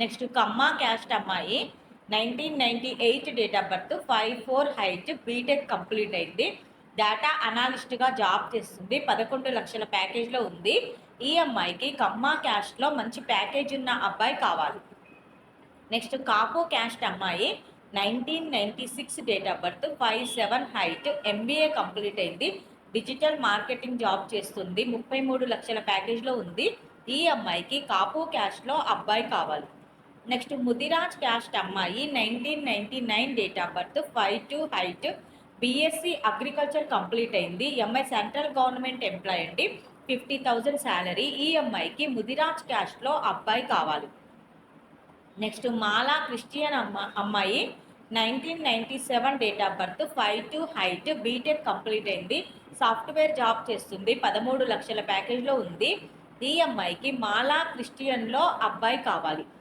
Next Kamma caste అమ్మాయి. Nineteen ninety eight date of birth five four height BTech complete అయింది. Data అనాలిస్ట్గా job చేస్తుంది. పదకొండు లక్షల ప్యాకేజ్లో ఉంది. ఈ అమ్మాయికి కమ్మ క్యాస్ట్లో మంచి ప్యాకేజ్ ఉన్న అబ్బాయి కావాలి. నెక్స్ట్ కాపు క్యాస్ట్ అమ్మాయి. Nineteen ninety six date of birth five seven height MBA complete అయింది. డిజిటల్ మార్కెటింగ్ జాబ్ చేస్తుంది. ముప్పై మూడు లక్షల ప్యాకేజ్లో ఉంది. ఈ అమ్మాయికి కాపు క్యాస్ట్లో అబ్బాయి కావాలి. నెక్స్ట్ ముదిరాజ్ క్యాస్ట్ అమ్మాయి nineteen ninety nine date of birth five two height BSc agriculture complete అయింది. ఎంఐ సెంట్రల్ గవర్నమెంట్ ఎంప్లాయ్ అండి. ఫిఫ్టీ థౌజండ్ శాలరీ ఈ అమ్మాయికి ముదిరాజ్ క్యాస్ట్లో అబ్బాయి కావాలి. నెక్స్ట్ మాలా క్రిస్టియన్ అమ్మ అమ్మాయి nineteen ninety seven date of birth five two height BTech complete అయింది. సాఫ్ట్వేర్ జాబ్ చేస్తుంది. పదమూడు లక్షల ప్యాకేజ్లో ఉంది. ఈ అమ్మాయికి మాలా క్రిస్టియన్లో అబ్బాయి కావాలి.